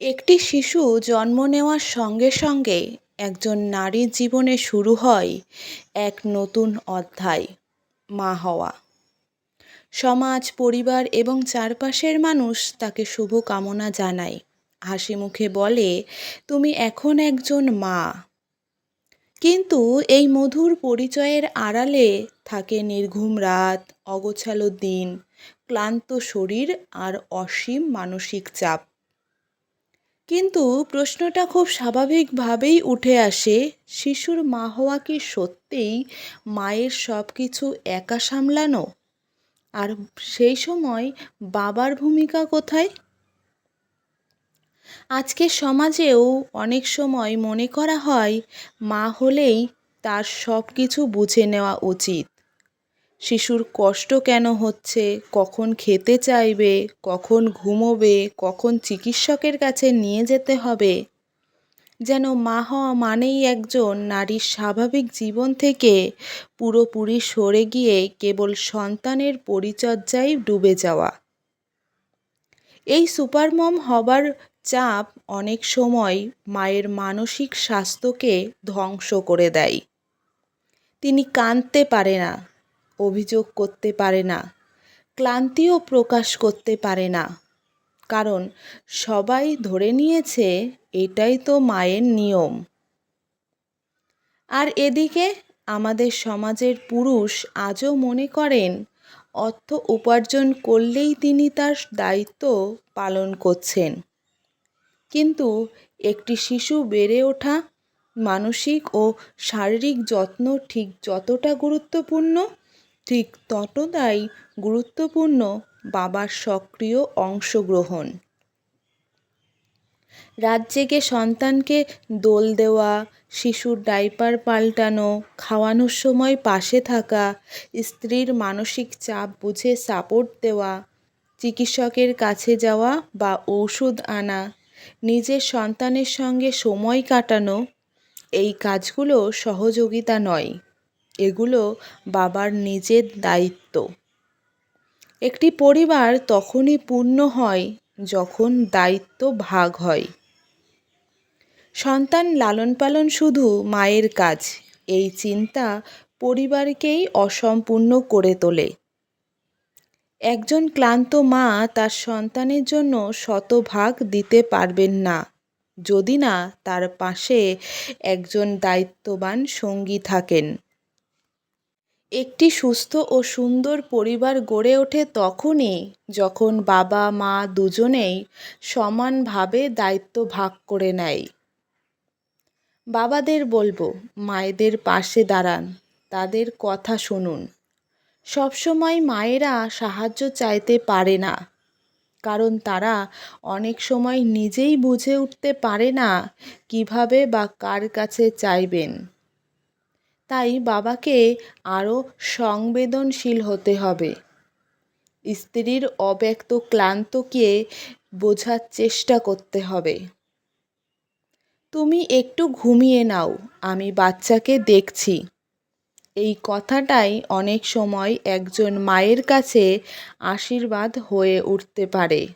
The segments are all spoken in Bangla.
একটি শিশু জন্ম নেওয়ার সঙ্গে সঙ্গে একজন নারীর জীবনে শুরু হয় এক নতুন অধ্যায়, মা হওয়া। সমাজ, পরিবার এবং চারপাশের মানুষ তাকে শুভ কামনা জানায়। হাসি মুখে বলে, তুমি এখন একজন মা। কিন্তু এই মধুর পরিচয়ের আড়ালে থাকে নির্ঘুম রাত, অগোছালো দিন, ক্লান্ত শরীর আর অসীম মানসিক চাপ। কিন্তু প্রশ্নটা খুব স্বাভাবিকভাবেই উঠে আসে, শিশুর মা হওয়া কি সত্যিই মায়ের সব কিছু একা সামলানো? আর সেই সময় বাবার ভূমিকা কোথায়? আজকে সমাজেও অনেক সময় মনে করা হয়, মা হলেই তার সব কিছু বুঝে নেওয়া উচিত। শিশুর কষ্ট কেন হচ্ছে? কখন খেতে চাইবে? কখন ঘুমোবে? কখন চিকিৎসকের কাছে নিয়ে যেতে হবে? যেন মা হওয়া মানেই একজন নারীর স্বাভাবিক জীবন থেকে পুরোপুরি সরে গিয়ে কেবল সন্তানের পরিচর্যায় ডুবে যাওয়া। এই সুপারমম হবার চাপ অনেক সময় মায়ের মানসিক স্বাস্থ্যকে ধ্বংস করে দেয়। তিনি কাঁদতে পারে না। অভিযোগ করতে পারে না, ক্লান্তিও প্রকাশ করতে পারে না। কারণ সবাই ধরে নিয়েছে এটাই তো মায়ের নিয়ম। আর এদিকে আমাদের সমাজের পুরুষ আজও মনে করেন, অর্থ উপার্জন করলেই তিনি তার দায়িত্ব পালন করছেন। কিন্তু একটি শিশু বেড়ে ওঠা মানসিক ও শারীরিক যত্ন ঠিক যতটা গুরুত্বপূর্ণ ঠিক ততটাই গুরুত্বপূর্ণ বাবার সক্রিয় অংশগ্রহণ। রাত জেগে সন্তানকে দোল দেওয়া, শিশুর ডাইপার পাল্টানো, খাওয়ানোর সময় পাশে থাকা, স্ত্রীর মানসিক চাপ বুঝে সাপোর্ট দেওয়া, চিকিৎসকের কাছে যাওয়া বা ঔষধ আনা, নিজের সন্তানের সঙ্গে সময় কাটানো, এই কাজগুলো সহযোগিতা নয়। এগুলো বাবার নিজের দায়িত্ব। একটি পরিবার তখনই পূর্ণ হয় যখন দায়িত্ব ভাগ হয়। সন্তান লালন পালন শুধু মায়ের কাজ, এই চিন্তা পরিবারকেই অসম্পূর্ণ করে তোলে। একজন ক্লান্ত মা তার সন্তানের জন্য শতভাগ দিতে পারবেন না, যদি না তার পাশে একজন দায়িত্ববান সঙ্গী থাকেন। একটি সুস্থ ও সুন্দর পরিবার গড়ে ওঠে তখনই যখন বাবা, মা দুজনেই সমানভাবে দায়িত্ব ভাগ করে নেয়। বাবাদের বলব, মায়েদের পাশে দাঁড়ান, তাদের কথা শুনুন। সবসময় মায়েরা সাহায্য চাইতে পারে না, কারণ তারা অনেক সময় নিজেই বুঝে উঠতে পারে না কীভাবে বা কার কাছে চাইবেন। তাই বাবাকে আরও সংবেদনশীল হতে হবে। স্ত্রীর অব্যক্ত ক্লান্তকে বোঝার চেষ্টা করতে হবে। তুমি একটু ঘুমিয়ে নাও, আমি বাচ্চাকে দেখছি। এই কথাটাই অনেক সময় একজন মায়ের কাছে আশীর্বাদ হয়ে উঠতে পারে।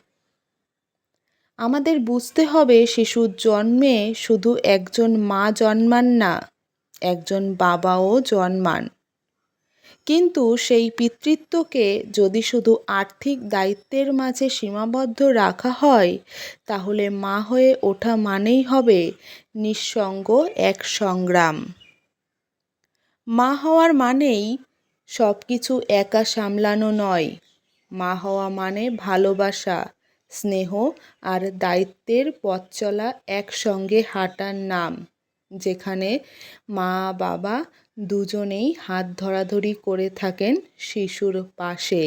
আমাদের বুঝতে হবে শিশুর জন্মে শুধু একজন মা জন্মান না একজন বাবাও জন্মান। কিন্তু সেই পিতৃত্বকে যদি শুধু আর্থিক দায়িত্বের মাঝে সীমাবদ্ধ রাখা হয়, তাহলে মা হয়ে ওঠা মানেই হবে নিঃসঙ্গ এক সংগ্রাম। মা হওয়ার মানেই সব কিছু একা সামলানো নয়। মা হওয়া মানে ভালোবাসা, স্নেহ আর দায়িত্বের পথ চলা একসঙ্গে হাঁটার নাম। যেখানে মা বাবা দুজনেই হাত ধরাধরি করে থাকেন শিশুর পাশে।